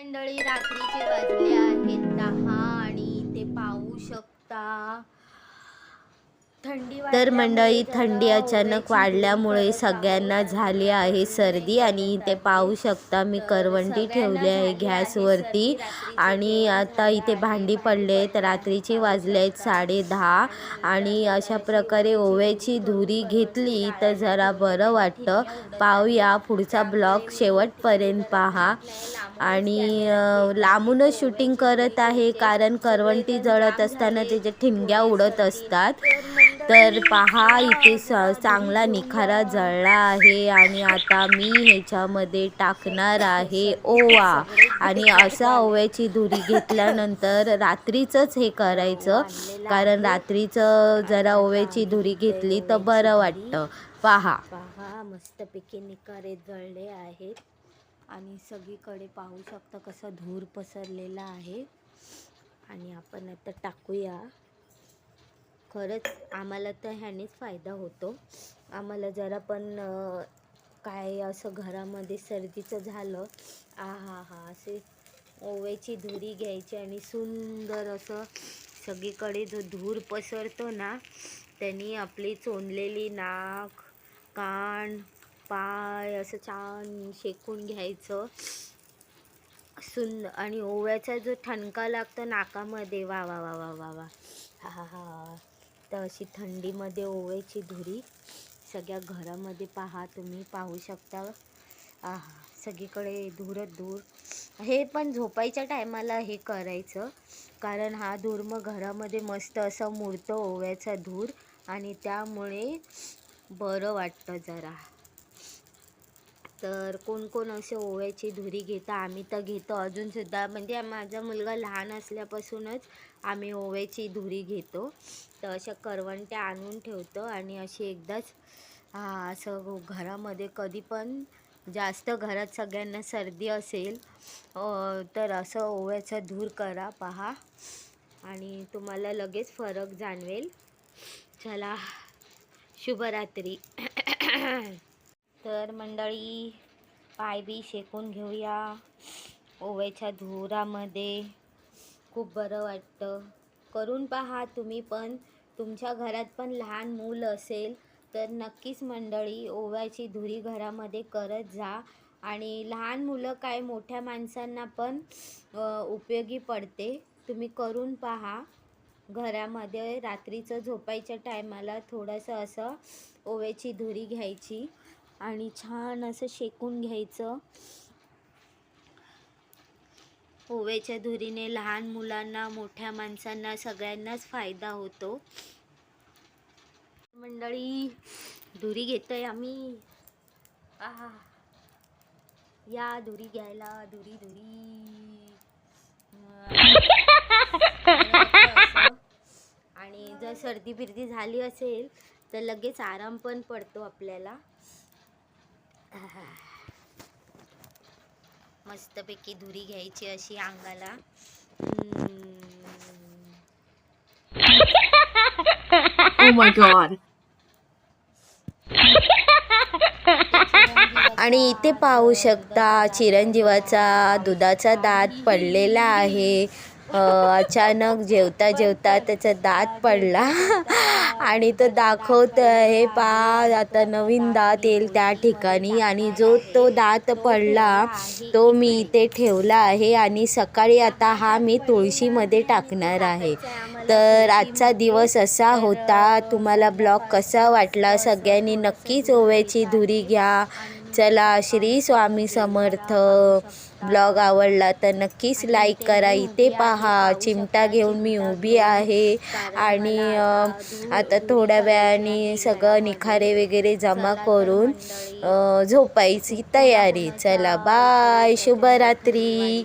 मंडळी रात्रीचे वाजले आहेत दहा आणि ते पाहू शकता. तर मंडळी थंडी अचानक वाढल्यामुळे सगळ्यांना झाली आहे सर्दी आणि इथे पाहू शकता मी करवंटी ठेवली आहे गॅसवरती. आणि आता इथे भांडी पडले आहेत रात्रीचे वाजले आहेत साडे दहा. आणि अशा प्रकारे ओव्याची धुरी घेतली तर जरा बरं वाटतं. पाहूया पुढचा ब्लॉग शेवटपर्यंत पहा. आणि लांबूनच शूटिंग करत आहे कारण करवंटी जळत असताना त्याच्या ठिणग्या उडत असतात. तर पहा इथे स चांगला निखारा जळला आहे आणि आता मी ह्याच्यामध्ये टाकणार आहे ओवा. आणि असा ओव्याची धुरी घेतल्यानंतर रात्रीचंच हे करायचं. कारण रात्रीचं जरा ओव्याची धुरी घेतली तर बरं वाटतं. पहा. पहा मस्तपैकी निखारे जळले आहेत. आणि सगळीकडे पाहू शकता कसा धूर पसरलेला आहे. आणि आपण आता टाकूया. खरंच आम्हाला तर ह्यानेच फायदा होतो. आम्हाला जरा पण काय असं घरामध्ये सर्दीचं झालं आ हा हा असे ओव्याची धुरी घ्यायची आणि सुंदर असं सगळीकडे जो धूर पसरतो ना त्यांनी आपली चोंदलेली नाक कान पाय असं छान शेकून घ्यायचं. सुंदर आणि ओव्याचा जो ठणका लागतो नाकामध्ये वा वा वा वा वा वा. तर अशी थंडीमध्ये ओव्याची धुरी सगळ्या घरामध्ये पहा तुम्ही पाहू शकता. आहा सगळीकडे धूरच धूर. हे पण झोपायच्या टायमाला हे करायचं कारण हा धूर मग घरामध्ये मस्त असं मुरतो ओव्याचा धूर आणि त्यामुळे बरं वाटतं जरा. तर कोण कोण असे ओव्याची धुरी घेता आम्ही तर घेतो. अजूनसुद्धा म्हणजे माझा मुलगा लहान असल्यापासूनच आम्ही ओव्याची धुरी घेतो. तर अशा करवंट्या आणून ठेवतो आणि अशी एकदाच असं घरामध्ये कधी पण जास्त घरात सगळ्यांना सर्दी असेल तर असं ओव्याचा धूर करा पहा. आणि तुम्हाला लगेच फरक जाणवेल. चला शुभरात्री. तर मंडळी पाय बी शेकून घेऊया. ओव्याच्या धुरामध्ये खूप बरं वाटतं. करून पहा तुम्ही पण. तुमच्या घरात पण लहान मूल असेल तर नक्कीच मंडळी ओव्याची धुरी घरामध्ये करत जा. आणि लहान मुलं काय मोठ्या माणसांना पण उपयोगी पडते. तुम्ही करून पहा. घरामध्ये रात्रीचं झोपायच्या टायमाला थोडंसं असं ओव्याची धुरी घ्यायची. आणि छान असं शेकून घ्यायचं. ओव्याच्या धुरीने लहान मुलांना मोठ्या माणसांना सगळ्यांनाच फायदा होतो. मंडळी धुरी घेतोय आम्ही. आहा. या धुरी घ्यायला धुरी धुरी. आणि जर सर्दी बिर्दी झाली असेल तर लगेच आराम पण पडतो आपल्याला. मस्तपैकी धुरी घ्यायची अशी अंगाला. Oh. आणि इथे पाहू शकता चिरंजीवाचा दुधाचा दात पडलेला आहे अचानक जेवता जेवता त्याचा दात पडला. आणि तो दाखवत आहे पा आता नवीन दात येईल त्या ठिकाणी. आणि जो तो दात पडला तो मी इथे ठेवला आहे. आणि सकाळी आता हा मी तुळशीमध्ये टाकणार आहे. तर आजचा दिवस असा होता. तुम्हाला ब्लॉग कसा वाटला? सगळ्यांनी नक्कीच ओव्याची धुरी घ्या. चला श्री स्वामी समर्थ. ब्लॉग आवडला तर नक्कीच लाईक करा. इथे पहा चिमटा घेऊन मी उभी आहे. आणि आता थोड्या वेळाने सगळं निखारे वगैरे जमा करून झोपायची तयारी. चला बाय शुभरात्री.